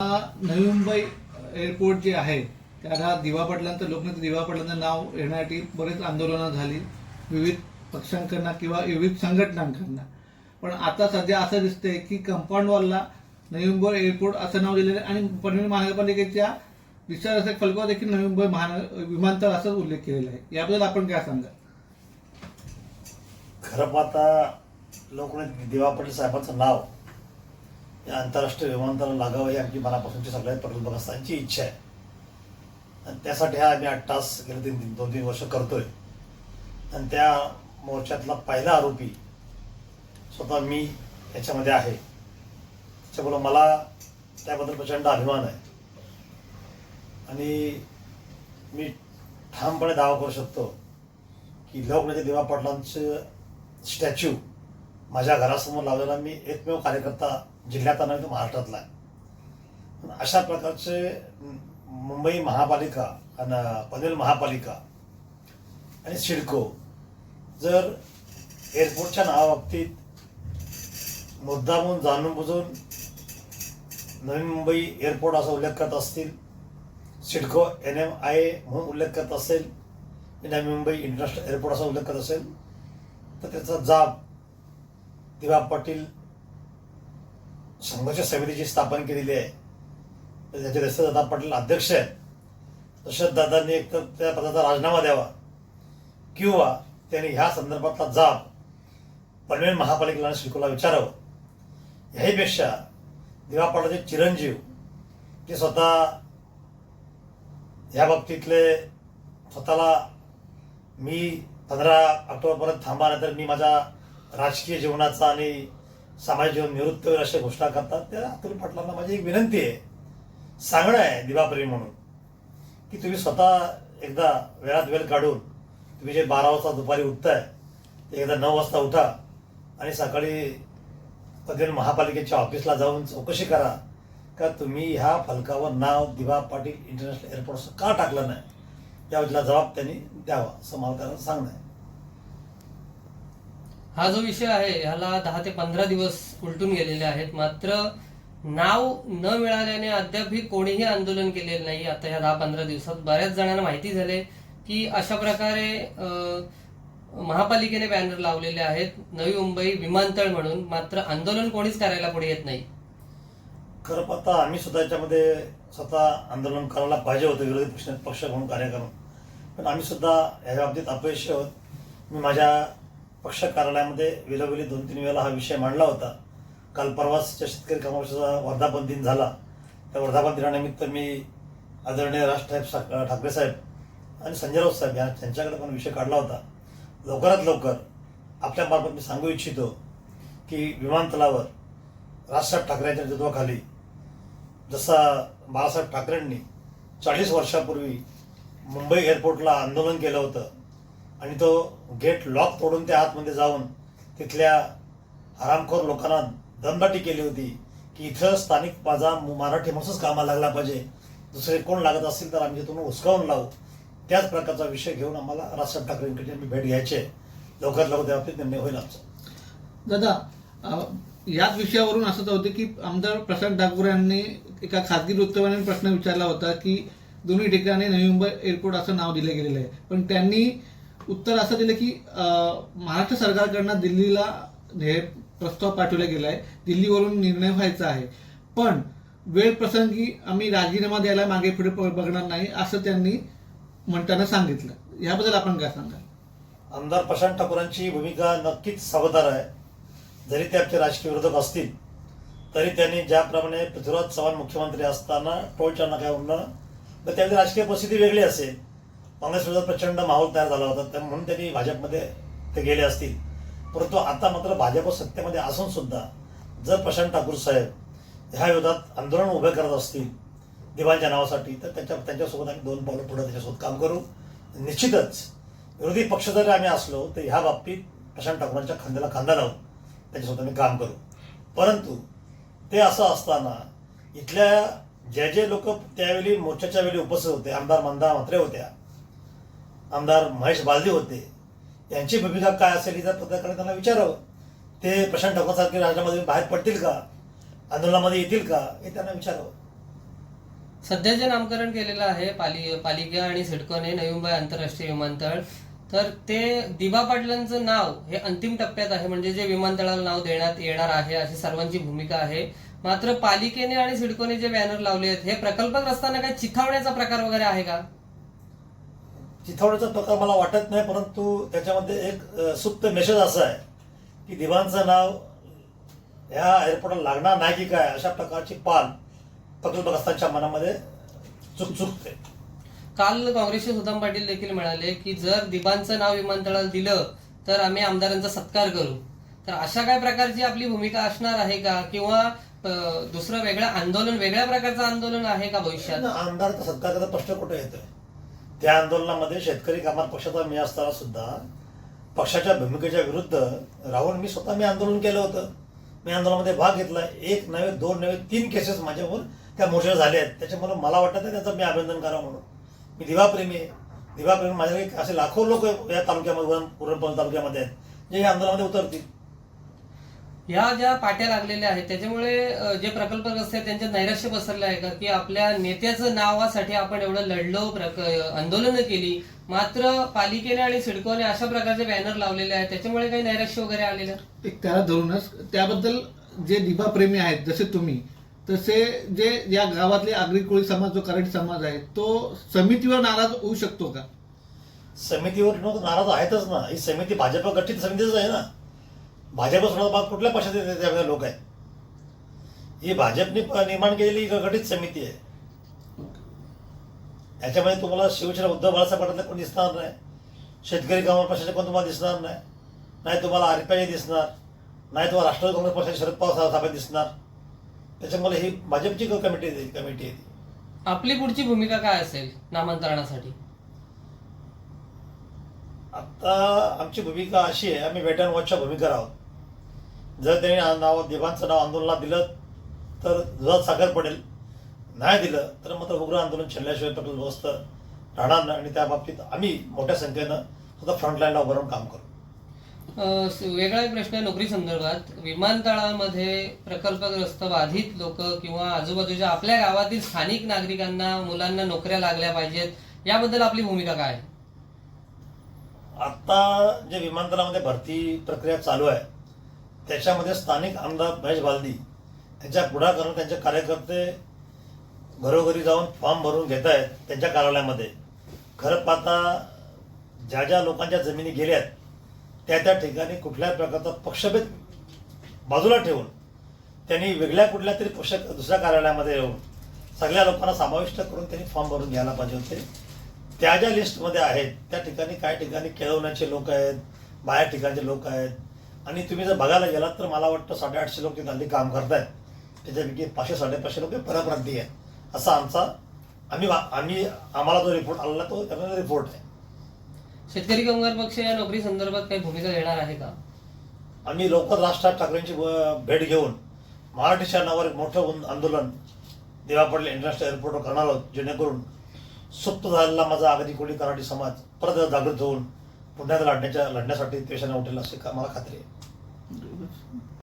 Navi Mumbai airport जे आहे त्याला दिवा पडल्यानंतर लोकनेते दिवा पडल्यानंतर नाव येण्यासाठी बरेच आंदोलनं झाली. विविध पक्षांकडनं किंवा विविध संघटनांकडनं. पण आता सध्या असं दिसतंय की कंपाऊंड वॉलला नवी मुंबई एअरपोर्ट असं नाव दिलेलं आहे आणि पनवेल महानगरपालिकेच्या विचार फलकावर देखील नवी मुंबई महानगर विमानतळ असं उल्लेख केलेला आहे. याबद्दल आपण काय सांगा खरं पाहता लोकनेते दिवा पाटील साहेबांचं नाव या आंतरराष्ट्रीय विमानतळाला लागावं ही आमची मनापासूनची सगळ्यात प्रकल्पग्रस्तांची इच्छा आहे. आणि त्यासाठी हा आम्ही आठ तास गेले तीन तीन दोन तीन वर्ष करतोय. आणि त्या मोर्चातला पहिला आरोपी स्वतः मी याच्यामध्ये आहे. त्याच्यामुळं मला त्याबद्दल प्रचंड अभिमान आहे. आणि मी ठामपणे दावा करू शकतो की लोकनेते दिवा पाटलांचं स्टॅच्यू माझ्या घरासमोर लावलेला मी एकमेव कार्यकर्ता जिल्ह्यात नव्हे तर महाराष्ट्रातला आहे. अशा प्रकारचे मुंबई महापालिका आणि पनवेल महापालिका आणि सिडको जर एअरपोर्टच्या नावाबाबतीत मुद्दामून जाणून बुजून नवी मुंबई एअरपोर्ट असा उल्लेख करत असतील CIDCO N M I A म्हणून उल्लेख करत असेल नवी मुंबई इंटरनॅशनल एअरपोर्ट असा उल्लेख करत असेल तर त्याचा जाब दिवा पाटील संघर्ष समितीची स्थापन केलेली आहे तर त्याचे दशरथदादा पाटील अध्यक्ष आहेत. दशरथदादांनी एक तर त्या पदाचा राजीनामा द्यावा किंवा त्यांनी ह्या संदर्भातला जाब पनवेल महापालिकेला आणि विचारावं. ह्याहीपेक्षा दिवा पाटलाचे चिरंजीव ते स्वतः ह्या बाबतीतले स्वतःला मी पंधरा ऑक्टोबरपर्यंत थांबा नाही तर मी माझ्या राजकीय जीवनाचा आणि सामाजिक जीवन निवृत्त होईल अशा घोषणा करतात. त्या अतुल पाटलांना माझी एक विनंती आहे. सांगणं आहे दिवाप्रेमी म्हणून की तुम्ही स्वतः एकदा वेळात वेळ काढून तुम्ही जे बारा वाजता दुपारी उठताय ते एकदा नऊ वाजता उठा आणि सकाळी पनवेल महापालिकेच्या ऑफिसला जाऊन चौकशी करा का तुम्ही ह्या फलकावर नाव दिवा पाटील इंटरनॅशनल एअरपोर्टचं का टाकलं नाही? त्याला जबाब त्यांनी द्यावा असं मला त्यांना सांगणं आहे. हा जो विषय आहे ह्याला दहा ते पंधरा दिवस उलटून गेलेले आहेत. मात्र नाव न मिळाल्याने अद्यापही कोणीही आंदोलन केलेलं नाही. आता ह्या दहा पंधरा दिवसात बऱ्याच जणांना माहिती झाले की अशा प्रकारे महापालिकेने बॅनर लावलेले आहेत. नवी मुंबई विमानतळ म्हणून. मात्र आंदोलन कोणीच करायला पुढे येत नाही. खरं पाहता आम्ही सुद्धा याच्यामध्ये स्वतः आंदोलन करायला पाहिजे होतं विरोधी पक्ष पक्ष म्हणून कार्य करून. पण आम्ही सुद्धा ह्या बाबतीत अपयशी आहोत. मी माझ्या पक्ष कार्यालयामध्ये वेळोवेळी दोन तीन वेळेला हा विषय मांडला होता. काल परवाच्या शेतकरी कामावरचा वर्धापन दिन झाला. त्या वर्धापन दिनानिमित्त मी आदरणीय राजसाहेब सा- ठाकरे साहेब आणि संजय राऊत साहेब या त्यांच्याकडे पण विषय काढला होता. लवकरात लवकर आपल्यामार्फत मी सांगू इच्छितो की विमानतळावर राजसाहेब ठाकरे यांच्या नेतृत्वाखाली जसा बाळासाहेब ठाकरेंनी चाळीस वर्षापूर्वी मुंबई एअरपोर्टला आंदोलन केलं होतं आणि तो गेट लॉक तोडून त्या आतमध्ये जाऊन तिथल्या हरामखोर लोकांना दमदाटी केली होती की इथं स्थानिक माझा मराठी माणूसच कामाला लागला पाहिजे. दुसरे कोण लागत असतील तर आम्ही तिथून हुसकावून लावू. त्याच प्रकारचा विषय घेऊन आम्हाला राजसाहेब ठाकरेंकडे आम्ही भेट घ्यायची आहे. लवकरात लवकर त्या बाबतीत निर्णय होईल आमचा. दादा याच विषयावरून असंच होतं की आमदार प्रशांत ठाकूर यांनी एका खासगी वृत्तवाहिनी प्रश्न विचारला होता की दोन्ही ठिकाणी नवी मुंबई एअरपोर्ट असं नाव दिलं गेलेलं आहे. पण त्यांनी उत्तर असं दिलं की महाराष्ट्र सरकारकडनं दिल्लीला हे प्रस्ताव पाठवला गेला आहे दिल्लीवरून निर्णय व्हायचा आहे. पण वेळ प्रसंगी आम्ही राजीनामा द्यायला मागे पुढे बघणार नाही असं त्यांनी म्हणताना सांगितलं. याबद्दल आपण काय सांगाल? आमदार प्रशांत ठाकूरांची भूमिका नक्कीच सावधार आहे. जरी ते आमचे राजकीय विरोधक असतील तरी त्यांनी ज्याप्रमाणे पृथ्वीराज चव्हाण मुख्यमंत्री असताना टोलच्या नाक्यावरनं तर त्यावेळी राजकीय परिस्थिती वेगळी असेल. काँग्रेस विरोधात प्रचंड माहोल तयार झाला होता तर म्हणून त्यांनी भाजपमध्ये ते गेले असतील. परंतु आता मात्र भाजप सत्तेमध्ये असून सुद्धा जर प्रशांत ठाकूर साहेब ह्या विरोधात आंदोलन उभे करत असतील दिवाळीच्या नावासाठी तर त्यांच्या त्यांच्यासोबत आम्ही दोन पावलं पुढे त्याच्यासोबत काम करू. निश्चितच विरोधी पक्ष जरी आम्ही असलो तर ह्या बाबतीत प्रशांत ठाकूरांच्या खांद्याला खांदा लावून त्याच्यासोबत आम्ही काम करू. परंतु ते असं असताना इथल्या जे जे लोक त्यावेळी मोर्चाच्या वेळी उपस्थित होते आमदार मंदा मात्रे होत्या आमदार महेश बालदी होते. यांची भूमिका काय असेल ही जर पत्रकारांनी त्यांना विचारावं. ते प्रशांत ठाकूरसारखे राजीनामा बाहेर पडतील का? आंदोलनामध्ये येतील का? हे त्यांना विचारावं. सध्या जे नामकरण केलेलं आहे पाली पालिका आणि सिडकोने नवी मुंबई आंतरराष्ट्रीय विमानतळ. तर ते दिबा पाटलांचं नाव हे अंतिम टप्प्यात आहे. म्हणजे जे विमानतळाला नाव देण्यात येणार आहे अशी सर्वांची भूमिका आहे. मात्र पालिकेने आणि सिडकोने जे बॅनर लावले आहेत हे प्रकल्पग्रस्तांना काही चिथावण्याचा प्रकार वगैरे आहे का? चिथावण्याचा प्रकार मला वाटत नाही परंतु त्याच्यामध्ये एक सुप्त मेसेज असा आहे की दिवाणचं नाव ह्या एअरपोर्टला लागणार नाही की काय अशा प्रकारची पाल प्रकल्पग्रस्तांच्या मनामध्ये चुक चुकते. काल काँग्रेसचे सुदाम पाटील देखील म्हणाले की जर दिबांचं नाव विमानतळाला दिलं तर आम्ही आमदारांचा सत्कार करू. तर अशा काय प्रकारची आपली भूमिका असणार आहे का? किंवा दुसरं वेगळं आंदोलन वेगळ्या प्रकारचं आंदोलन आहे का भविष्यात? आमदारचा सत्कार प्रश्न कुठे येतोय? त्या आंदोलनामध्ये शेतकरी कामार पक्षाचा मी असताना सुद्धा पक्षाच्या भूमिकेच्या विरुद्ध राहून मी स्वतः मी आंदोलन केलं होतं. मी आंदोलनामध्ये भाग घेतला. एक नव्हे दोन नव्हे तीन केसेस माझ्यावर त्या मोर्चा झाले आहेत. त्याच्यामुळे मला वाटतं त्याचं मी अभिनंदन करावं म्हणून. मी दिवाप्रेमी आहे. दिवाप्रेमी माझ्याकडे असे लाखो लोक या तालुक्यामध्ये पुरणपण तालुक्यामध्ये आहेत जे या आंदोलनामध्ये उतरतील. ह्या ज्या पाट्या लागलेल्या आहेत त्याच्यामुळे जे प्रकल्पग्रस्त आहेत त्यांच्यात नैराश्य पसरलं आहे का? की आपल्या नेत्याचं नावासाठी आपण एवढं लढलो प्रक आंदोलनं केली मात्र पालिकेने आणि सिडकोने अशा प्रकारचे बॅनर लावलेले आहेत त्याच्यामुळे काही नैराश्य वगैरे आलेलं एक त्याला धरूनच त्याबद्दल जे दिबा प्रेमी आहेत जसे तुम्ही तसे जे या गावातले आगरी कोळी समाज जो कराडी समाज आहे तो समितीवर नाराज होऊ शकतो का? समितीवर नाराज आहेतच ना. ही समिती भाजप गठीत समितीच आहे ना. भाजप सोडा कुठल्या पक्षाचे ते- त्यामध्ये लोक आहेत? ही भाजपने निर्माण केलेली एक गठीत समिती आहे. याच्यामध्ये तुम्हाला शिवसेना उद्धव बाळासाहेब पाटील कोण दिसणार नाही? शेतकरी कामगार पक्षाचे कोण तुम्हाला दिसणार नाही? नाही तुम्हाला आरपीआय दिसणार. नाही तुम्हाला राष्ट्रवादी काँग्रेस पक्षाचे शरद पवार साहेब दिसणार. त्याच्यामुळे ही भाजपची कमिटी कमिटी आहे. आपली पुढची भूमिका काय असेल नामांतरणासाठी? आता आमची भूमिका अशी आहे आम्ही वेट अँड वॉचच्या भूमिका आहोत. जर त्यांनी नाव देवांचं नाव आंदोलनात दिलं तर दुधात साखर पडेल नाही दिलं तर मात्र उग्र आंदोलन छल्ल्याशिवाय प्रकल्पग्रस्त राहणार नाही. आणि त्या बाबतीत आम्ही मोठ्या संख्येनं सुद्धा फ्रंटलाईनला उभं राहून काम करू. वेगळा एक प्रश्न आहे नोकरी संदर्भात. विमानतळामध्ये प्रकल्पग्रस्त बाधित लोक किंवा आजूबाजूच्या आपल्या गावातील स्थानिक नागरिकांना मुलांना नोकऱ्या लागल्या पाहिजेत. याबद्दल आपली भूमिका काय आहे? आता जे विमानतळामध्ये भरती प्रक्रिया चालू आहे त्याच्यामध्ये स्थानिक आमदार महेश बालदी यांच्या पुढाकारून त्यांचे कार्यकर्ते घरोघरी जाऊन फॉर्म भरून घेत आहेत त्यांच्या कार्यालयामध्ये. खरं पाहता ज्या ज्या लोकांच्या जमिनी गेल्यात त्या त्या ठिकाणी कुठल्या प्रकारचा पक्षभेद बाजूला ठेवून त्यांनी वेगळ्या कुठल्या तरी पक्ष दुसऱ्या कार्यालयामध्ये येऊन सगळ्या लोकांना समाविष्ट करून त्यांनी फॉर्म भरून घ्यायला पाहिजे होते. त्या ज्या लिस्टमध्ये आहेत त्या ठिकाणी काही ठिकाणी केळवण्याचे लोक आहेत बाहेर ठिकाणचे लोक आहेत आणि तुम्ही जर बघायला गेलात तर मला वाटतं साडेआठशे लोक तिथे हल्ली काम करतायत. त्याच्यापैकी पाचशे साडेपाचशे लोक परप्रांतीय आहेत. असा आमचा आम्ही आम्ही आम्हाला जो रिपोर्ट आलेला तो त्याचा रिपोर्ट आहे. शेतकरी कामगार पक्ष या नोकरी संदर्भात काही भूमिका घेणार आहे का? आम्ही लवकर राज ठाकरेंची भेट घेऊन मराठीच्या नावावर एक मोठं आंदोलन देवा पडले इंटरनॅशनल एअरपोर्टवर करणार आहोत जेणेकरून सुप्त झालेला माझा आगरी कोळी कराडी समाज परत जागृत होऊन पुण्यात लढण्याच्या लढण्यासाठी पेशाने उठेल असे का- मला खात्री आहे.